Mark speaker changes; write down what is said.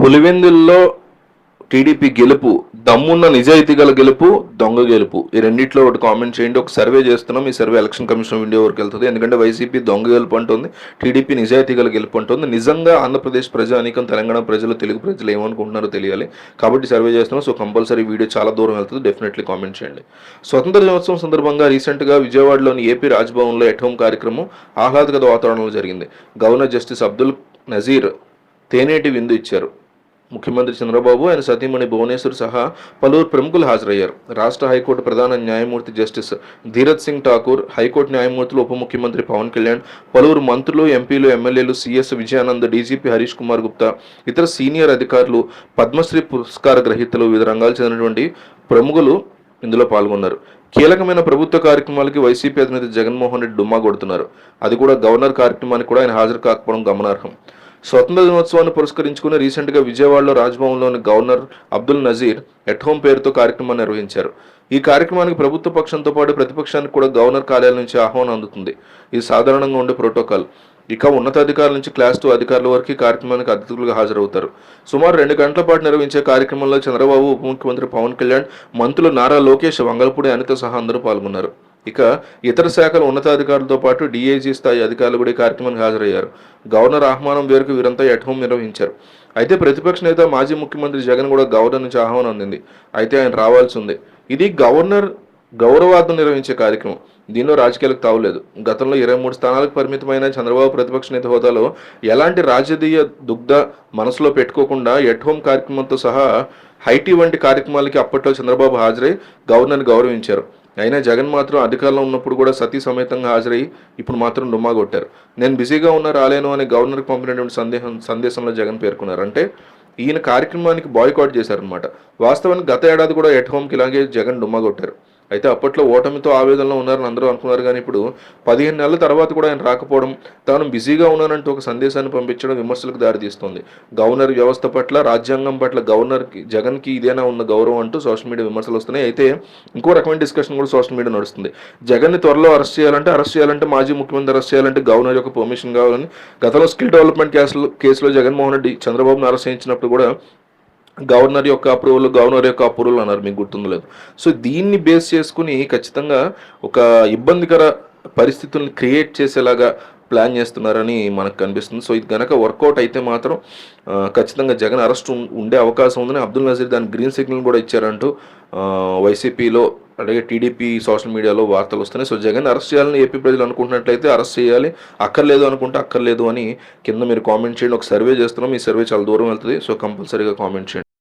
Speaker 1: పులివెందుల్లో టీడీపీ గెలుపు దమ్మున్న నిజాయితీ గల గెలుపు దొంగ గెలుపు. ఈ రెండిట్లో ఒకటి కామెంట్ చేయండి. ఒక సర్వే చేస్తున్నాం. ఈ సర్వే ఎలక్షన్ కమిషన్ ఇండియా వరకు వెళ్తుంది. ఎందుకంటే వైసీపీ దొంగ గెలుపు అంటుంది టీడీపీ నిజాయితీ గల గెలుపు అంటుంది. నిజంగా ఆంధ్రప్రదేశ్ ప్రజానీకం తెలంగాణ ప్రజలు తెలుగు ప్రజలు ఏమనుకుంటున్నారో తెలియాలి. కాబట్టి సర్వే చేస్తున్నాం. సో కంపల్సరీ వీడియో చాలా దూరం వెళ్తుంది. డెఫినెట్లీ కామెంట్ చేయండి. స్వతంత్ర దినోత్సవం సందర్భంగా రీసెంట్గా విజయవాడలోని ఏపీ రాజ్భవన్లో ఎట్ హోమ్ కార్యక్రమం ఆహ్లాదకర వాతావరణంలో జరిగింది. గవర్నర్ జస్టిస్ అబ్దుల్ నజీర్ తేనేటి విందు ఇచ్చారు. ముఖ్యమంత్రి చంద్రబాబు ఆయన సతీమణి భువనేశ్వర్ సహా పలువురు ప్రముఖులు హాజరయ్యారు. రాష్ట్ర హైకోర్టు ప్రధాన న్యాయమూర్తి justice Dhiraj Singh Thakur high court న్యాయమూర్తులు ఉప ముఖ్యమంత్రి పవన్ కళ్యాణ్ పలువురు మంత్రులు ఎంపీలు ఎమ్మెల్యేలు సిఎస్ విజయానంద్ డీజీపీ హరీష్ కుమార్ గుప్తా ఇతర సీనియర్ అధికారులు పద్మశ్రీ పురస్కార గ్రహీతలు వివిధ రంగాలు చెందినటువంటి ప్రముఖులు ఇందులో పాల్గొన్నారు. కీలకమైన ప్రభుత్వ కార్యక్రమాలకి వైసీపీ అధినేత జగన్మోహన్ రెడ్డి డుమ్మా కొడుతున్నారు. అది కూడా గవర్నర్ కార్యక్రమానికి కూడా ఆయన హాజరు కాకపోవడం గమనార్హం. స్వతంత్ర దినోత్సవాన్ని పురస్కరించుకుని రీసెంట్గా విజయవాడలో రాజ్భవన్లోని governor Abdul Nazeer at home పేరుతో కార్యక్రమాన్ని నిర్వహించారు. ఈ కార్యక్రమానికి ప్రభుత్వ పక్షంతో పాటు ప్రతిపక్షానికి కూడా గవర్నర్ కార్యాలయం నుంచి ఆహ్వానం అందుతుంది. ఇది సాధారణంగా ఉండే ప్రోటోకాల్. ఇక ఉన్నతాధికారుల నుంచి క్లాస్ టూ అధికారుల వరకు కార్యక్రమానికి అతిథులుగా హాజరవుతారు. సుమారు రెండు గంటల పాటు నిర్వహించే కార్యక్రమంలో చంద్రబాబు ఉప ముఖ్యమంత్రి పవన్ కళ్యాణ్ మంత్రులు నారా లోకేష్ వంగల్పూడి అనిత సహా అందరూ పాల్గొన్నారు. ఇక ఇతర శాఖల ఉన్నతాధికారులతో పాటు డీఐజీ స్థాయి అధికారులు కూడా ఈ కార్యక్రమానికి హాజరయ్యారు. గవర్నర్ ఆహ్వానం మేరకు వీరంతా ఎట్ హోమ్ నిర్వహించారు. అయితే ప్రతిపక్ష నేత మాజీ ముఖ్యమంత్రి జగన్ కూడా గవర్నర్ నుంచి ఆహ్వానం అందింది. అయితే ఆయన రావాల్సి ఉంది. ఇది గవర్నర్ గౌరవార్థం నిర్వహించే కార్యక్రమం. దీనిలో రాజకీయాలకు తావులేదు గతంలో ఇరవై మూడు స్థానాలకు పరిమితమైన చంద్రబాబు ప్రతిపక్ష నేత హోదాలో ఎలాంటి రాజకీయ దుగ్ధ మనసులో పెట్టుకోకుండా ఎట్ హోమ్ కార్యక్రమంతో సహా హైటీ వంటి కార్యక్రమాలకి అప్పట్లో చంద్రబాబు హాజరై గవర్నర్ని గౌరవించారు. అయినా జగన్ మాత్రం అధికారంలో ఉన్నప్పుడు కూడా సతీ సమేతంగా హాజరై ఇప్పుడు మాత్రం డుమ్మా కొట్టారు. నేను బిజీగా ఉన్న రాలేను అని గవర్నర్కి పంపినటువంటి సందేహం సందేశంలో జగన్ పేర్కొన్నారు. అంటే ఈయన కార్యక్రమానికి బాయ్కాట్ చేశారనమాట వాస్తవానికి గత ఏడాది కూడా ఎట్ హోమ్కి ఇలాగే జగన్ డుమ్మా కొట్టారు. అయితే అప్పట్లో ఓటమితో ఆవేదనలో ఉన్నారని అందరూ అనుకున్నారు. కానీ ఇప్పుడు పదిహేను నెలల తర్వాత కూడా ఆయన రాకపోవడం తాను బిజీగా ఉన్నానంటూ ఒక సందేశాన్ని పంపించడం విమర్శలకు దారితీస్తుంది. గవర్నర్ వ్యవస్థ పట్ల రాజ్యాంగం పట్ల గవర్నర్కి జగన్కి ఇదేనా ఉన్న గౌరవం అంటూ సోషల్ మీడియా విమర్శలు వస్తున్నాయి. అయితే ఇంకో రకమైన డిస్కషన్ కూడా సోషల్ మీడియా నడుస్తుంది. జగన్ని త్వరలో అరెస్ట్ చేయాలంటే అరెస్ట్ చేయాలంటే మాజీ ముఖ్యమంత్రి అరెస్ట్ చేయాలంటే గవర్నర్ యొక్క పర్మిషన్ కావాలని గతంలో స్కిల్ డెవలప్మెంట్ కేసులో కేసులో జగన్మోహన్ రెడ్డి చంద్రబాబును అరెస్ట్ చేయించినప్పుడు కూడా గవర్నర్ యొక్క అప్రూవల్ గవర్నర్ యొక్క అప్రూవల్ అన్నారు మీకు గుర్తుందో లేదు సో దీన్ని బేస్ చేసుకుని ఖచ్చితంగా ఒక ఇబ్బందికర పరిస్థితుల్ని క్రియేట్ చేసేలాగా ప్లాన్ చేస్తున్నారని మనకు కనిపిస్తుంది. సో ఇది కనుక వర్కౌట్ అయితే మాత్రం ఖచ్చితంగా జగన్ అరెస్ట్ ఉండే అవకాశం ఉందని అబ్దుల్ నజీర్ దాని గ్రీన్ సిగ్నల్ కూడా ఇచ్చారంటూ వైసీపీలో అలాగే టీడీపీ సోషల్ మీడియాలో వార్తలు వస్తున్నాయి. సో జగన్ అరెస్ట్ చేయాలని ఏపీ ప్రజలు అనుకుంటున్నట్లయితే అరెస్ట్ చేయాలి. అక్కర్లేదు అనుకుంటే అక్కర్లేదు అని కింద మీరు కామెంట్ చేయండి. ఒక సర్వే చేస్తున్నాం. ఈ సర్వే చాలా దూరం వెళ్తుంది. సో కంపల్సరీగా కామెంట్ చేయండి.